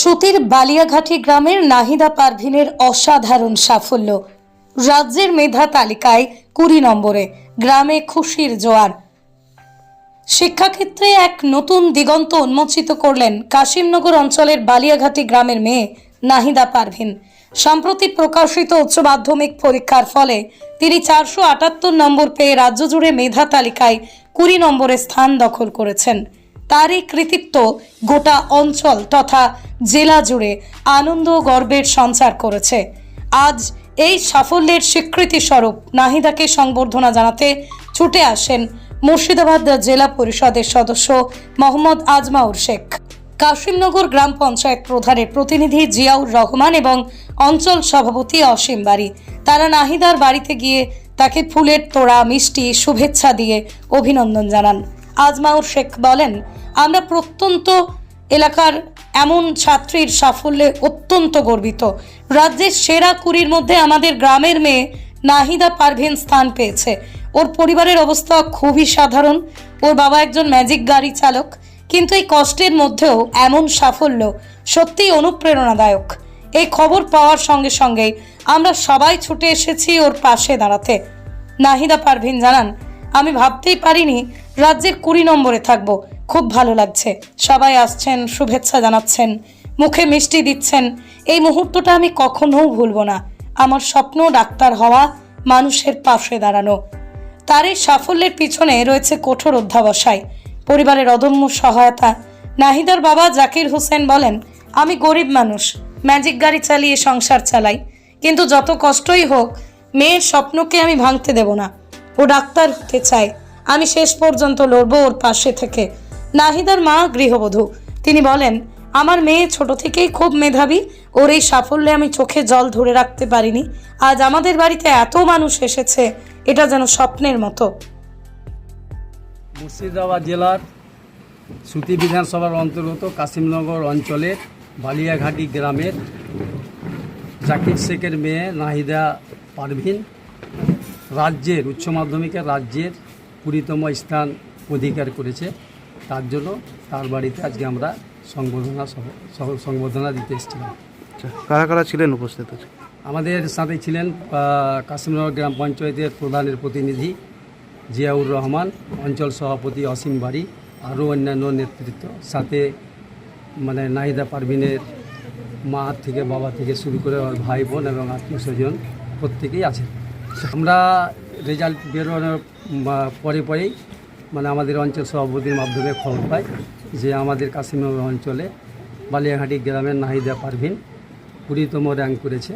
সুতির বালিয়াঘাটি গ্রামের নাহিদা পারভিনের অসাধারণ সাফল্য। রাজ্যের মেধা তালিকায় কুড়ি নম্বরে, গ্রামে খুশির জোয়ার। শিক্ষাক্ষেত্রে এক নতুন দিগন্ত উন্মোচিত করলেন কাশিমনগর অঞ্চলের বালিয়াঘাটি গ্রামের মেয়ে নাহিদা পারভিন। সম্প্রতি প্রকাশিত উচ্চ মাধ্যমিক পরীক্ষার ফলে তিনি চারশো আটাত্তর নম্বর পেয়ে রাজ্য জুড়ে মেধা তালিকায় কুড়ি নম্বরে স্থান দখল করেছেন। তার এই কৃতিত্ব গোটা অঞ্চল তথা জেলা জুড়ে আনন্দ ও গর্বের সঞ্চার করেছে। আজ এই সাফল্যের স্বীকৃতি স্বরূপ নাহিদাকে সংবর্ধনা জানাতে ছুটে আসেন মুর্শিদাবাদ জেলা পরিষদের সদস্য মোহাম্মদ আজমাউর শেখ। কাশিমনগর গ্রাম পঞ্চায়েত প্রধানের প্রতিনিধি জিয়াউর রহমান এবং অঞ্চল সভাপতি অসীম বাড়ি তারা নাহিদার বাড়িতে গিয়ে তাকে ফুলের তোড়া, মিষ্টি, শুভেচ্ছা দিয়ে অভিনন্দন জানান। আজমাউর শেখ বলেন, আমরা প্রত্যন্ত এলাকার এমন ছাত্রীর সাফল্যে অত্যন্ত গর্বিত। রাজ্যের সেরা কুড়ির মধ্যে আমাদের গ্রামের মেয়ে নাহিদা পারভিন স্থান পেয়েছে। ওর পরিবারের অবস্থা খুবই সাধারণ। ওর বাবা একজন ম্যাজিক গাড়ি চালক। কিন্তু এই কষ্টের মধ্যেও এমন সাফল্য সত্যিই অনুপ্রেরণাদায়ক। এই খবর পাওয়ার সঙ্গে সঙ্গেই আমরা সবাই ছুটে এসেছি ওর পাশে দাঁড়াতে। নাহিদা পারভিন জানান, আমি ভাবতেই পারিনি রাজ্যের কুড়ি নম্বরে থাকব। খুব ভালো লাগছে। সবাই আসছেন, শুভেচ্ছা জানাচ্ছেন, মুখে মিষ্টি দিচ্ছেন। এই মুহূর্তটা আমি কখনোও ভুলবো না। আমার স্বপ্ন ডাক্তার হওয়া, মানুষের পাশে দাঁড়ানো। তার এই সাফল্যের পিছনে রয়েছে কঠোর অধ্যাবসায়, পরিবারের অদম্য সহায়তা। নাহিদার বাবা জাকির হোসেন বলেন, আমি গরিব মানুষ, ম্যাজিক গাড়ি চালিয়ে সংসার চালাই। কিন্তু যত কষ্টই হোক, মেয়ের স্বপ্নকে আমি ভাঙতে দেব না। ও ডাক্তার হতে চায়। আমি শেষ পর্যন্ত লড়বো ওর পাশে থেকে। নাহিদার মা গৃহবধূ। তিনি বলেন, আমার মেয়ে ছোট থেকেই খুব মেধাবী। ওর এই সাফল্যে আমি চোখে জল ধরে রাখতে পারিনি। আজ আমাদের বাড়িতে এত মানুষ এসেছে, এটা যেন স্বপ্নের মতো। মুর্শিদাবাদ জেলার সুতি বিধানসভার অন্তর্গত কাশিমনগর অঞ্চলের বালিয়াঘাটি গ্রামের জাকির শেখের মেয়ে নাহিদা পারভিন রাজ্যের, উচ্চ মাধ্যমিকে রাজ্যের কুড়িতম স্থান অধিকার করেছে। তার জন্য তার বাড়িতে আজকে আমরা সংবর্ধনা সংবর্ধনা দিতে এসেছিলাম। আচ্ছা কারা কারা ছিলেন উপস্থিত আমাদের সাথে ছিলেন আহ, কাশিমনগর গ্রাম পঞ্চায়েতের প্রধানের প্রতিনিধি জিয়াউর রহমান অঞ্চল সভাপতি অসীম বাড়ি আরও অন্যান্য নেতৃত্ব। সাথে মানে নাহিদা পারভিনের মা থেকে বাবা থেকে শুরু করে ওর ভাই বোন এবং আত্মীয় স্বজন প্রত্যেকেই আছেন। আমরা রেজাল্ট বেরোনোর পরে পরেই মানে আমাদের অঞ্চল সভাপতির মাধ্যমে খবর পাই যে আমাদের কাশিমনগর অঞ্চলে বালিয়াঘাটি গ্রামের নাহিদা পারভিন কুড়িতম র্যাঙ্ক করেছে।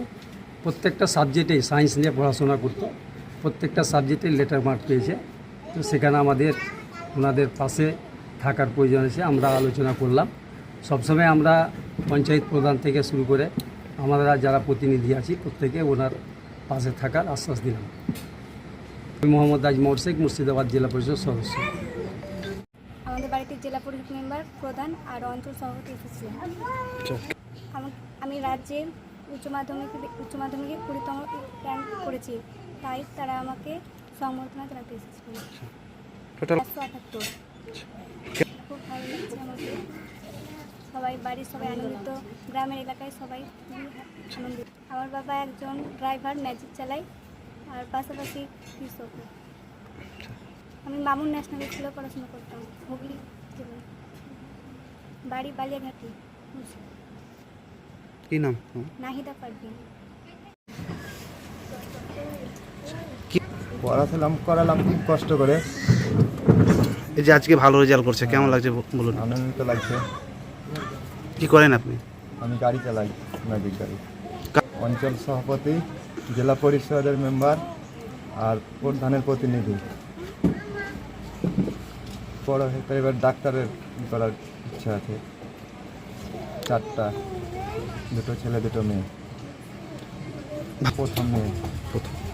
প্রত্যেকটা সাবজেক্টেই সায়েন্স নিয়ে পড়াশোনা করতো, প্রত্যেকটা সাবজেক্টেই লেটার মার্ক পেয়েছে। তো সেখানে আমাদের, ওনাদের পাশে থাকার প্রয়োজন আছে, আমরা আলোচনা করলাম। সবসময় আমরা পঞ্চায়েত প্রধান থেকে শুরু করে, আমরা যারা প্রতিনিধি আছি, প্রত্যেকে ওনার পাশে থাকার আশ্বাস দিলাম। মোহাম্মদ আজমর শেখ মুর্শিদাবাদ জেলা পরিষদ সদস্য। আমাদের বাড়িতে জেলা পরিষদ মেম্বার প্রধান আর অঞ্চল সভাপতি এসেছিলেন আমি রাজ্যে উচ্চ মাধ্যমিক উচ্চ মাধ্যমিকে কুড়িতম র্যাঙ্ক করেছি। তাই তারা আমাকে সংবর্ধনা জানাতে টোটাল একশো আটাত্তর। খুব ভালো লাগছে আমাকে। সবাই বাড়ির সবাই আনন্দিত গ্রামের এলাকায় সবাই আনন্দিত। আমার বাবা একজন ড্রাইভার ম্যাজিক চালায়। আর পাশাপাশি কৃষক আমি মামুন ন্যাশনাল স্কুলে পড়াশোনা করতাম হুগলি জেলায়। বাড়ি বালিয়াঘাটি কি নাম হুম। নাহিদা পারভিন। পড়াশোনা করালাম খুব কষ্ট করে। এই যে আজকে ভালো রেজাল্ট করছে কেমন লাগছে বলুন? আনন্দিত লাগছে। কি করেন আপনি? আমি গাড়ি চালাই ম্যাজিক গাড়ি। অঞ্চল সভাপতি জেলা পরিষদের মেম্বার আর প্রধানের প্রতিনিধি। বড় হয়ে এবার ডাক্তারের করার ইচ্ছা আছে। চারটা, দুটো ছেলে, দুটো মেয়ে। প্রথম মেয়ে। প্রথম।